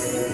Thanks.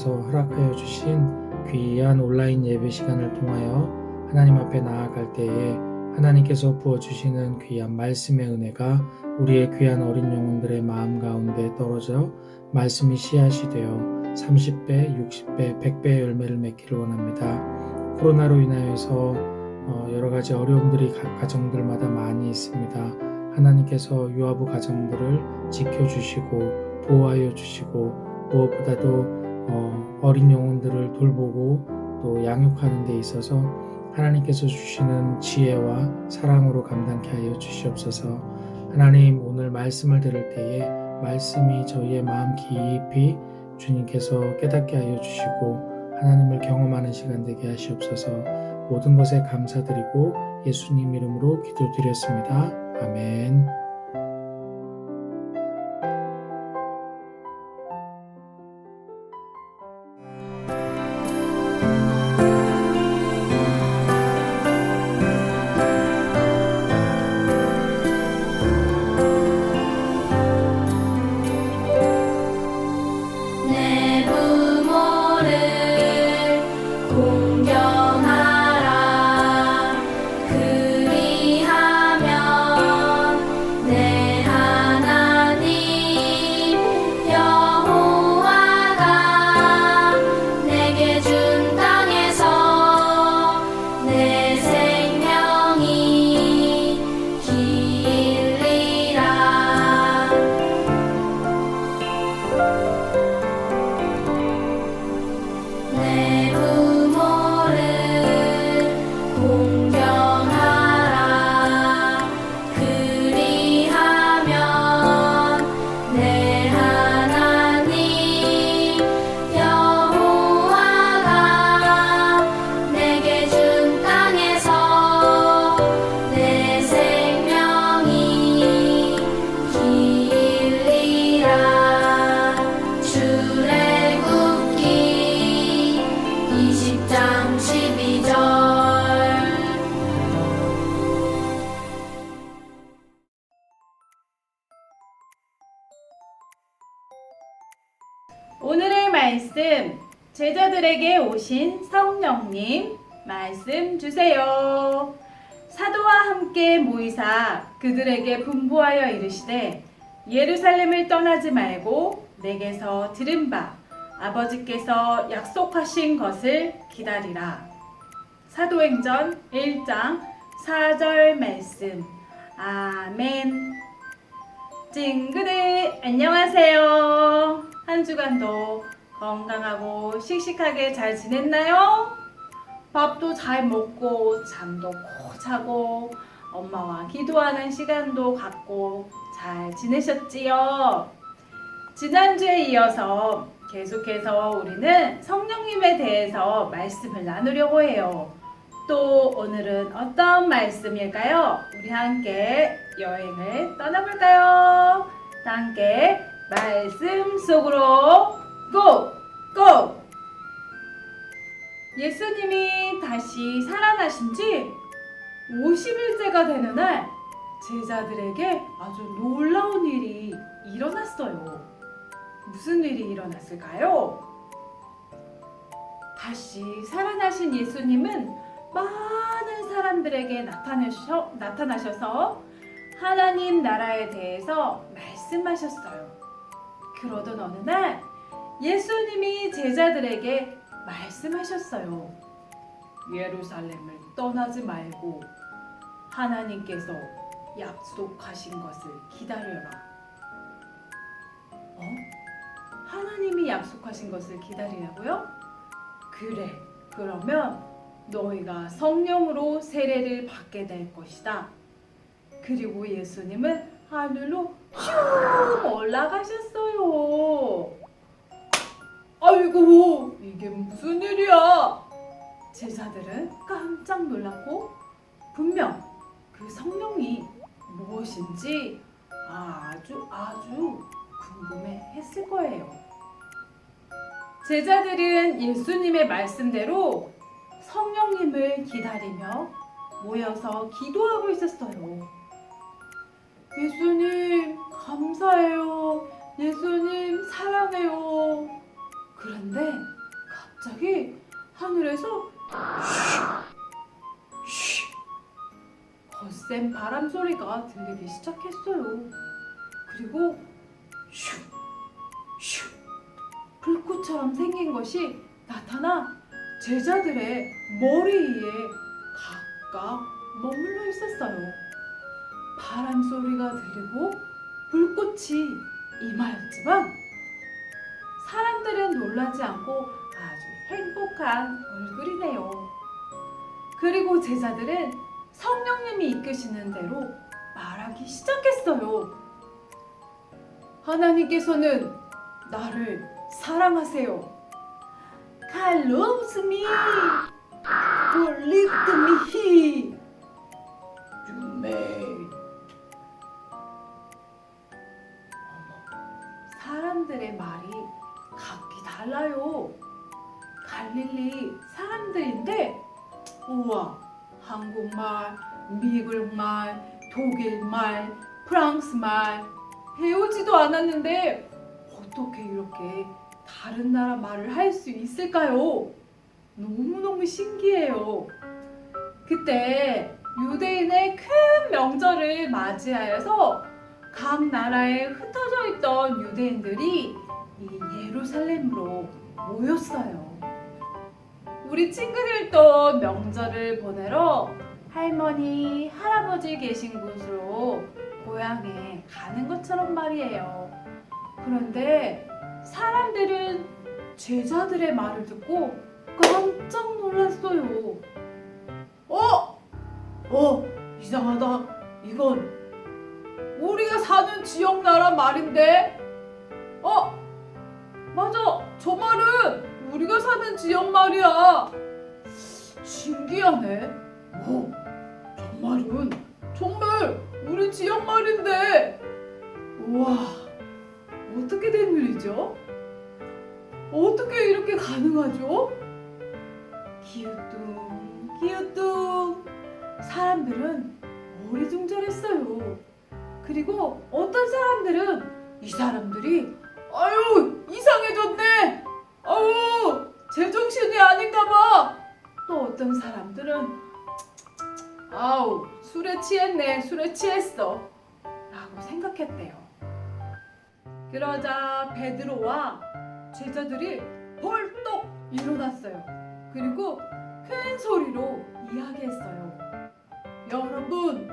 하나님께서 허락하여 주신 귀한 온라인 예배 시간을 통하여 하나님 앞에 나아갈 때에 하나님께서 부어주시는 귀한 말씀의 은혜가 우리의 귀한 어린 영혼들의 마음 가운데 떨어져 말씀이 씨앗이 되어 30배, 60배, 100배의 열매를 맺기를 원합니다. 코로나로 인하여서 어, 여러 가지 어려움들이 각 가정들마다 많이 있습니다. 하나님께서 유아부 가정들을 지켜주시고 보호하여 주시고 무엇보다도 어, 어린 영혼들을 돌보고 또 양육하는 데 있어서 하나님께서 주시는 지혜와 사랑으로 감당케 하여 주시옵소서. 하나님 오늘 말씀을 들을 때에 말씀이 저희의 마음 깊이 주님께서 깨닫게 하여 주시고 하나님을 경험하는 시간 되게 하시옵소서. 모든 것에 감사드리고 예수님 이름으로 기도드렸습니다. 아멘. 오늘의 말씀 제자들에게 오신 성령님 말씀 주세요. 사도와 함께 모이사 그들에게 분부하여 이르시되 예루살렘을 떠나지 말고 내게서 들은 바 아버지께서 약속하신 것을 기다리라. 사도행전 1장 4절 말씀. 아멘. 찡그들 안녕하세요. 한 주간도 건강하고 씩씩하게 잘 지냈나요? 밥도 잘 먹고 잠도 꼭 자고 엄마와 기도하는 시간도 갖고 잘 지내셨지요? 지난주에 이어서 계속해서 우리는 성령님에 대해서 말씀을 나누려고 해요. 또 오늘은 어떤 말씀일까요? 우리 함께 여행을 떠나볼까요? 다 함께 말씀 속으로 고! 고! 예수님이 다시 살아나신 지 50일째가 되는 날 제자들에게 아주 놀라운 일이 일어났어요. 무슨 일이 일어났을까요? 다시 살아나신 예수님은 많은 사람들에게 나타나셔, 나타나셔서 하나님 나라에 대해서 말씀하셨어요. 그러던 어느 날 예수님이 제자들에게 말씀하셨어요. 예루살렘을 떠나지 말고 하나님께서 약속하신 것을 기다려라. 어? 하나님이 약속하신 것을 기다리라고요? 그래. 그러면 너희가 성령으로 세례를 받게 될 것이다. 그리고 예수님은 하늘로 슝 올라가셨어요. 아이고, 이게 무슨 일이야? 제자들은 깜짝 놀랐고 분명 그 성령이 무엇인지 아주 아주 궁금해 했을 거예요. 제자들은 예수님의 말씀대로 성령님을 기다리며 모여서 기도하고 있었어요. 예수님, 감사해요. 예수님 사랑해요. 그런데 갑자기 하늘에서 거센 바람 소리가 들리기 시작했어요. 그리고 슉, 슉, 불꽃처럼 생긴 것이 나타나 제자들의 머리 위에 각각 머물러 있었어요. 바람 소리가 들리고 불꽃이 임하였지만 사람들은 놀라지 않고 아주 행복한 얼굴이네요. 그리고 제자들은 성령님이 이끄시는 대로 말하기 시작했어요. 하나님께서는 나를 사랑하세요. Me. You 사람들의 말이 각기 달라요. 갈릴리 사람들인데, 우와, 한국말, 미국말, 독일말, 프랑스말 배우지도 않았는데 어떻게 이렇게 다른 나라 말을 할 수 있을까요? 너무너무 신기해요. 그때 유대인의 큰 명절을 맞이하여서 각 나라에 흩어져 있던 유대인들이 이 예루살렘으로 모였어요. 우리 친구들도 명절을 보내러 할머니, 할아버지 계신 곳으로 고향에 가는 것처럼 말이에요. 그런데 사람들은 제자들의 말을 듣고 깜짝 놀랐어요. 어? 어, 이상하다. 이건 우리가 사는 지역 나라 말인데? 어? 맞아. 저 말은 우리가 사는 지역 말이야. 신기하네. 어, 저 말은 정말 우리 지역 말인데. 우와, 어떻게 된 일이죠? 어떻게 이렇게 가능하죠? 기우뚱, 기우뚱. 사람들은 어리둥절했어요. 그리고 어떤 사람들은 이 사람들이 아유 이상해졌네. 아유 제정신이 아닌가 봐. 또 어떤 사람들은 아우 술에 취했네 술에 취했어 라고 생각했대요 그러자 베드로와 제자들이 벌떡 일어났어요 그리고 큰 소리로 이야기했어요 여러분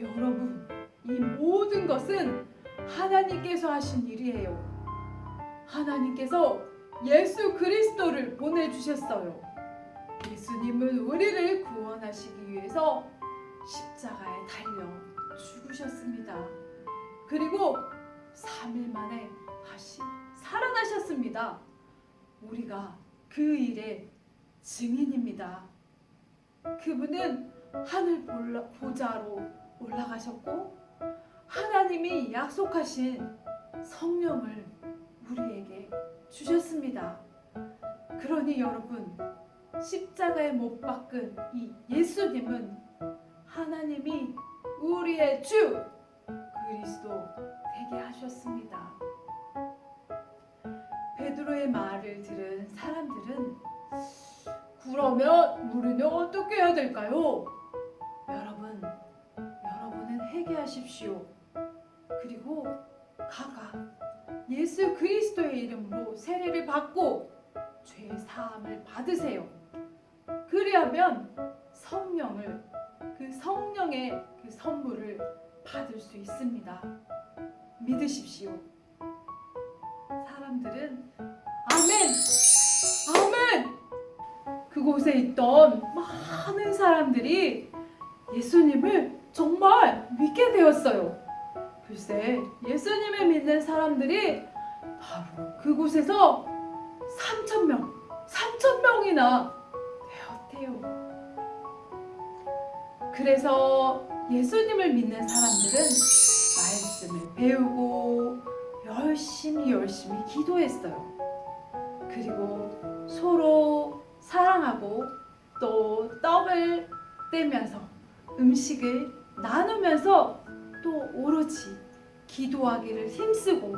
여러분 이 모든 것은 하나님께서 하신 일이에요 하나님께서 예수 그리스도를 보내주셨어요 예수님은 우리를 구원하시기 위해서 십자가에 달려 죽으셨습니다. 그리고 3일 만에 다시 살아나셨습니다. 우리가 그 일의 증인입니다. 그분은 하늘 보좌로 올라가셨고 하나님이 약속하신 성령을 우리에게 주셨습니다. 그러니 여러분 십자가에 못 박은 이 예수님은 하나님이 우리의 주 그리스도 되게 하셨습니다. 베드로의 말을 들은 사람들은 그러면 우리는 어떻게 해야 될까요? 여러분, 여러분은 회개하십시오. 그리고 가가 예수 그리스도의 이름으로 세례를 받고 죄 사함을 받으세요. 그리하면 성령을 그 성령의 그 선물을 받을 수 있습니다. 믿으십시오. 사람들은 아멘, 아멘. 그곳에 있던 많은 사람들이 예수님을 정말 믿게 되었어요. 글쎄, 예수님을 믿는 사람들이 바로 그곳에서 3천 명, 3천 명이나 되었대요. 그래서 예수님을 믿는 사람들은 말씀을 배우고 열심히 열심히 기도했어요. 그리고 서로 사랑하고 또 떡을 떼면서 음식을 나누면서 또 오로지 기도하기를 힘쓰고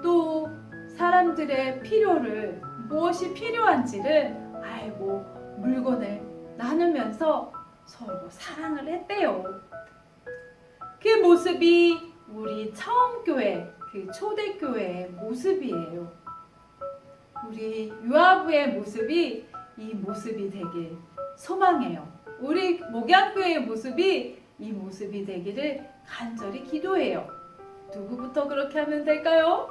또 사람들의 필요를 무엇이 필요한지를 알고 물건을 나누면서 서로 사랑을 했대요. 그 모습이 우리 처음 교회, 그 초대교회의 모습이에요. 우리 유아부의 모습이 이 모습이 되길 소망해요. 우리 목양교회의 모습이 이 모습이 되기를 간절히 기도해요. 누구부터 그렇게 하면 될까요?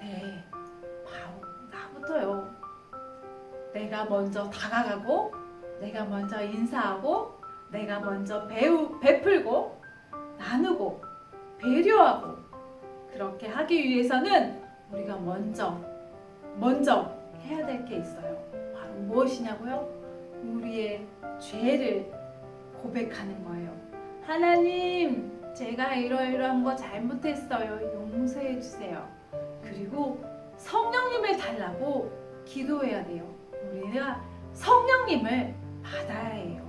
네, 바로 나부터요. 내가 먼저 다가가고, 내가 먼저 인사하고, 내가 먼저 배우, 베풀고, 나누고, 배려하고, 그렇게 하기 위해서는 우리가 먼저, 먼저 해야 될 게 있어요. 바로 무엇이냐고요? 우리의 죄를 고백하는 거예요. 하나님, 제가 이러이러한 거 잘못했어요. 용서해 주세요. 그리고 성령님을 달라고 기도해야 돼요. 우리가 성령님을 받아야 해요.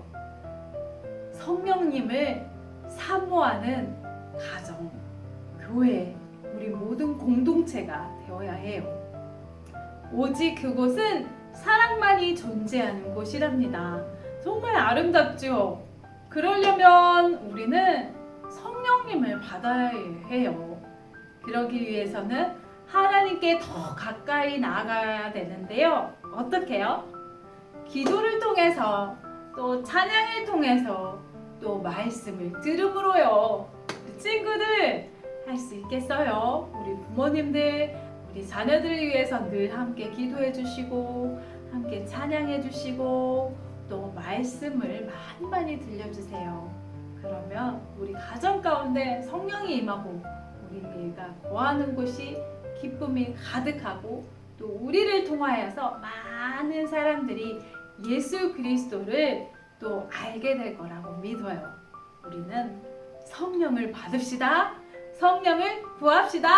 성령님을 사모하는 가정, 교회, 우리 모든 공동체가 되어야 해요. 오직 그곳은 사랑만이 존재하는 곳이랍니다. 정말 아름답죠? 그러려면 우리는 성령님을 받아야 해요. 그러기 위해서는 하나님께 더 가까이 나아가야 되는데요. 어떻게요? 기도를 통해서 또 찬양을 통해서 또 말씀을 들음으로요. 우리 친구들 할 수 있겠어요? 우리 부모님들, 우리 자녀들을 위해서 늘 함께 기도해 주시고 함께 찬양해 주시고 또 말씀을 많이 많이 들려주세요. 그러면 우리 가정 가운데 성령이 임하고 우리가 거하는 곳이 기쁨이 가득하고 또 우리를 통하여서 많은 사람들이 예수 그리스도를 또 알게 될 거라고 믿어요. 우리는 성령을 받읍시다. 성령을 구합시다.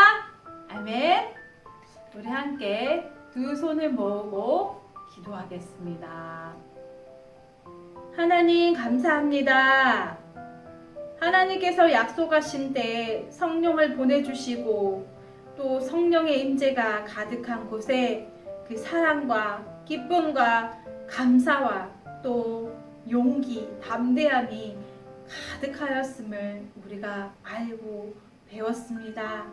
아멘. 우리 함께 두 손을 모으고 기도하겠습니다. 하나님 감사합니다. 하나님께서 약속하신 때 성령을 보내주시고 또 성령의 임재가 가득한 곳에 그 사랑과 기쁨과 감사와 또 용기, 담대함이 가득하였음을 우리가 알고 배웠습니다.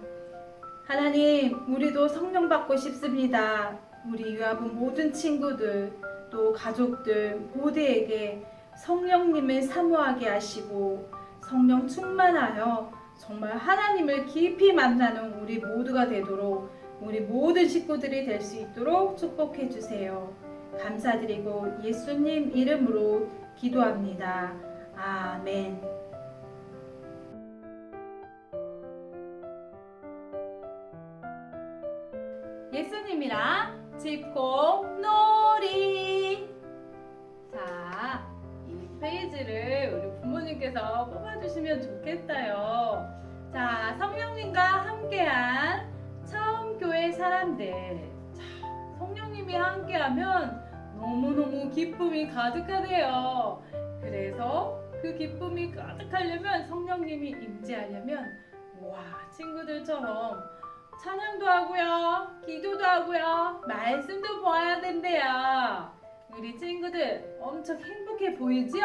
하나님, 우리도 성령 받고 싶습니다. 우리 유아분 모든 친구들, 또 가족들 모두에게 성령님을 사모하게 하시고 성령 충만하여 정말 하나님을 깊이 만나는 우리 모두가 되도록 우리 모든 식구들이 될 수 있도록 축복해 주세요. 감사드리고 예수님 이름으로 기도합니다. 아멘. 예수님이랑 집콕 놀이. 페이지를 우리 부모님께서 뽑아주시면 좋겠어요. 자, 성령님과 함께한 처음 교회 사람들. 자, 성령님이 함께하면 너무너무 기쁨이 가득하대요. 그래서 그 기쁨이 가득하려면 성령님이 임재하려면 와 친구들처럼 찬양도 하고요 기도도 하고요 말씀도 보아야 된대요 우리 친구들 엄청 행복 해 보이죠?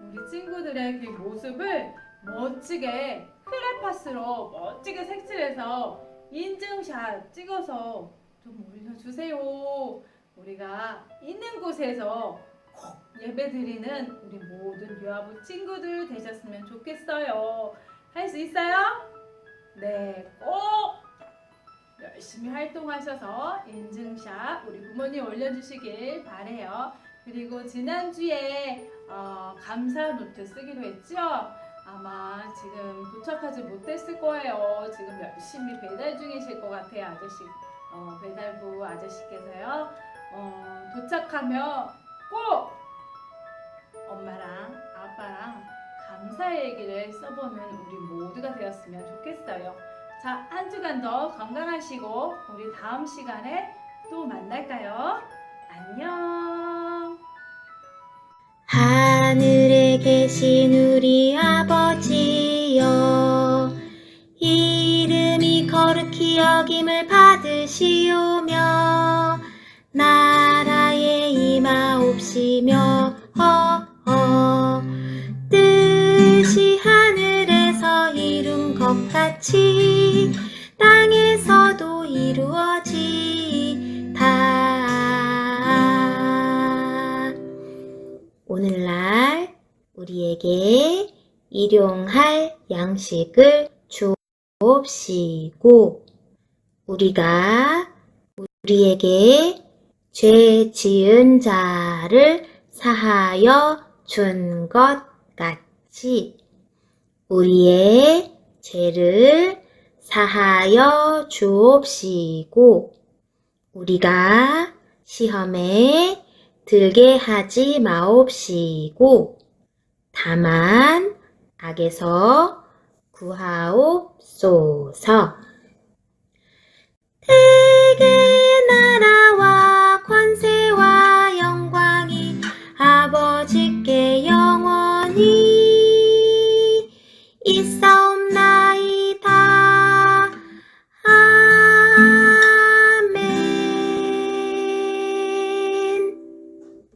우리 친구들의 그 모습을 멋지게 크레파스로 멋지게 색칠해서 인증샷 찍어서 좀 올려주세요 우리가 있는 곳에서 꼭 예배 드리는 우리 모든 유아부 친구들 되셨으면 좋겠어요. 할 수 있어요? 네, 꼭 열심히 활동하셔서 인증샷 우리 부모님 올려주시길 바래요. 그리고 지난주에 어, 감사 노트 쓰기로 했죠? 아마 지금 도착하지 못했을 거예요. 지금 열심히 배달 중이실 것 같아요, 아저씨. 어, 배달부 아저씨께서요. 어, 도착하면 꼭 엄마랑 아빠랑 감사 얘기를 써보는 우리 모두가 되었으면 좋겠어요. 자, 한 주간 더 건강하시고 우리 다음 시간에 또 만날까요? 안녕. 하늘에 계신 우리 아버지여 이름이 거룩히 여김을 받으시오며 나라에 임하옵시며 허허. 뜻이 하늘에서 이룬 것 같이 땅에서도 이루어 우리에게 일용할 양식을 주옵시고 우리가 우리에게 죄 지은 자를 사하여 준 것 같이 우리의 죄를 사하여 주옵시고 우리가 시험에 들게 하지 마옵시고 다만 악에서 구하옵소서. 대개 나라와 권세와 영광이 아버지께 영원히 있어.